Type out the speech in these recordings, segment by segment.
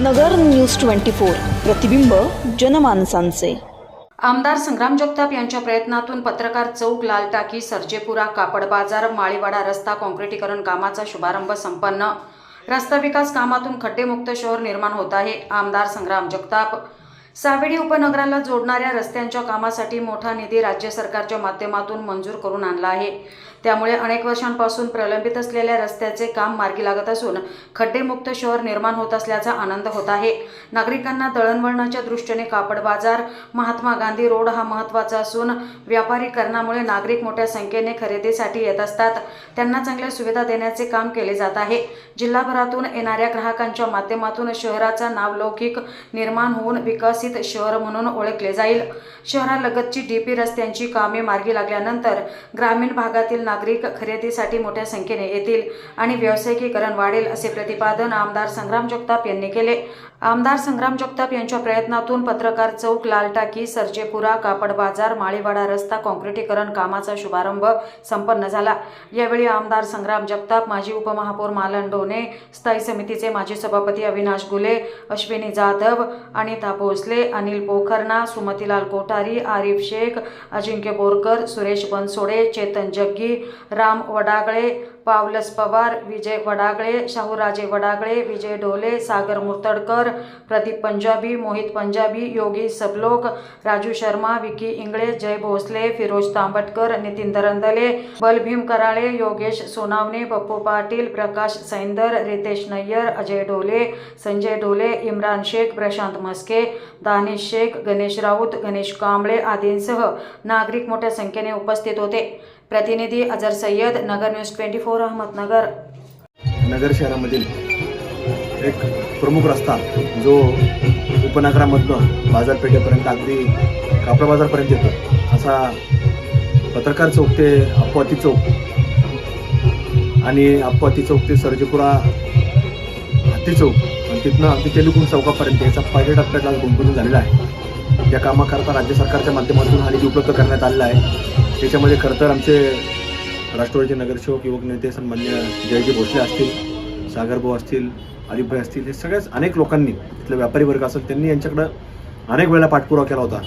नगर news twenty four. प्रतिबिंब जनमानसांचे. आमदार संग्राम जगताप यांच्या प्रयत्नातून पत्रकार चौक लाल टाकी सर्जेपुरा कापड बाजार माळीवाडा रस्ता काँक्रिटीकरण कामाचा शुभारंभ संपन्न. रस्ता विकास कामातून खड्डेमुक्त शहर निर्माण होत आहे आमदार संग्राम जगताप. सावेडी उपनगराला जोडणाऱ्या रस्त्यांच्या कामासाठी मोठा निधी राज्य सरकारच्या माध्यमातून मंजूर करून आणला आहे. त्यामुळे अनेक वर्षांपासून प्रलंबित असलेल्या रस्त्याचे काम मार्गी लागत असून खड्डेमुक्त शहर निर्माण होत असल्याचा आनंद होत आहे. नागरिकांना दळणवळणाच्या दृष्टीने कापड बाजार महात्मा गांधी रोड हा महत्त्वाचा असून व्यापारीकरणामुळे नागरिक मोठ्या संख्येने खरेदीसाठी येत असतात. त्यांना चांगल्या सुविधा देण्याचे काम केले जात आहे. जिल्हाभरातून येणाऱ्या ग्राहकांच्या माध्यमातून शहराचा नावलौकिक निर्माण होऊन विकसित शहर म्हणून ओळखले जाईल. शहरालगतची डीपी रस्त्यांची कामे मार्गी लागल्यानंतर ग्रामीण भागातील नागरिक खरेदीसाठी मोठ्या संख्येने येतील आणि व्यावसायिकीकरण वाढेल असे प्रतिपादन आमदार संग्राम जगताप यांनी केले. आमदार संग्राम जगताप यांच्या प्रयत्नातून पत्रकार चौक लाल टाकी सर्जेपुरा कापड बाजार माळीवाडा रस्ता काँक्रिटीकरण कामाचा शुभारंभ संपन्न झाला. यावेळी आमदार संग्राम जगताप माजी उपमहापौर मालन डोने स्थायी समितीचे माजी सभापती अविनाश गुले अश्विनी जाधव अनिता भोसले अनिल पोखरणा सुमतीलाल कोठारी आरिफ शेख अजिंक्य बोरकर सुरेश बनसोडे चेतन जग्गी राम वडागळे पावलस पवार विजय वडागळे शाहूराजे वडागळे विजय ढोले सागर मुर्तडकर प्रदीप पंजाबी मोहित पंजाबी योगी सबलोक राजू शर्मा विकी इंगळे जय भोसले फिरोज तांबटकर नितीन दरंदले बलभीम कराळे योगेश सोनावणे पप्पू पाटील प्रकाश सैंदर रितेश नय्यर अजय ढोले संजय ढोले इम्रान शेख प्रशांत मस्के दानिश शेख गणेश राऊत गणेश कांबळे आदींसह नागरिक मोठ्या संख्येने उपस्थित होते. प्रतिनिधी Azhar Sayyad Nagar news twenty four Ahmednagar. Nagar शहरामधील एक प्रमुख रस्ता जो उपनगरामधनं बाजारपेठेपर्यंत अगदी कापडा बाजारपर्यंत येतो. असा पत्रकार चौक ते अपवाती चौक आणि अपवाती चौक ते सर्जेपुरा हत्ती चौक आणि तिथनं अगदी तेलुगुण चौकापर्यंत याचा पहिल्या टप्प्यात आज गुंतवणूक झालेला आहे. या कामाकरता राज्य सरकारच्या माध्यमातून हा निधी उपलब्ध करण्यात आलेला आहे. त्याच्यामध्ये खरं तर आमचे राष्ट्रवादीचे नगरसेवक युवक नेते सन्मान्य जयजी भोसले असतील सागरभाऊ असतील अलिपभाई असतील हे सगळ्याच अनेक लोकांनी तिथले व्यापारी वर्ग असेल त्यांनी यांच्याकडं अनेक वेळेला पाठपुरावा केला होता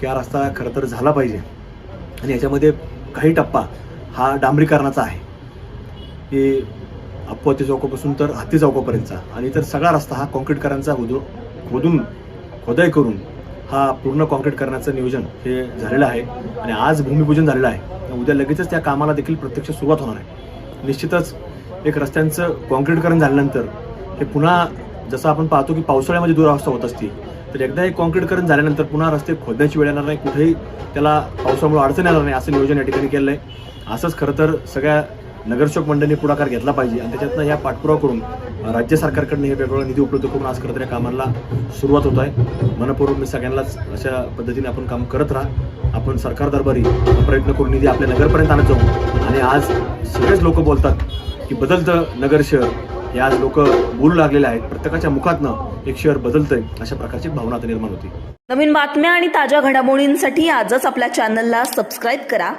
की हा रस्ता खरं तर झाला पाहिजे. आणि याच्यामध्ये काही टप्पा हा डांबरीकरणाचा आहे. की अपवाती चौकापासून तर हत्ती चौकापर्यंतचा आणि तर सगळा रस्ता हा कॉन्क्रीटकरांचा खोदू खोदून खोदाई करून हा पूर्ण कॉन्क्रीट करण्याचं नियोजन हे झालेलं आहे आणि आज भूमिपूजन झालेलं आहे. उद्या लगेचच त्या कामाला देखील प्रत्यक्ष सुरुवात होणार आहे. निश्चितच एक रस्त्यांचं कॉन्क्रीटकरण झाल्यानंतर हे पुन्हा जसं आपण पाहतो की पावसाळ्यामध्ये दुरावस्था होत असते तर एकदा हे कॉन्क्रीटकरण झाल्यानंतर पुन्हा रस्ते खोदण्याची वेळ येणार नाही कुठेही त्याला पावसामुळे अडचण येणार नाही असं नियोजन या ठिकाणी केलं आहे. असंच खरं तर सगळ्या नगरसेवक मंडळींनी पुढाकार घेतला पाहिजे आणि त्याच्यातनं या पाठपुरावा करून राज्य सरकारकडनं हे वेगवेगळा निधी उपलब्ध करून आज खरं तर या कामाला सुरुवात होत आहे. मनपूर्वक मी सगळ्यांनाच अशा पद्धतीने आपण काम करत राहा. आपण सरकार दरबारी प्रयत्न करून निधी आपल्या नगरपर्यंत आणत जाऊ. आणि आज सगळेच लोक बोलतात की बदलतं नगर शहर हे आज लोक बोलू लागलेले आहेत. प्रत्येकाच्या मुखातनं एक शहर बदलतंय अशा प्रकारची भावना निर्माण होती. नवीन बातम्या आणि ताज्या घडामोडींसाठी आजच आपल्या चॅनलला सबस्क्राईब करा.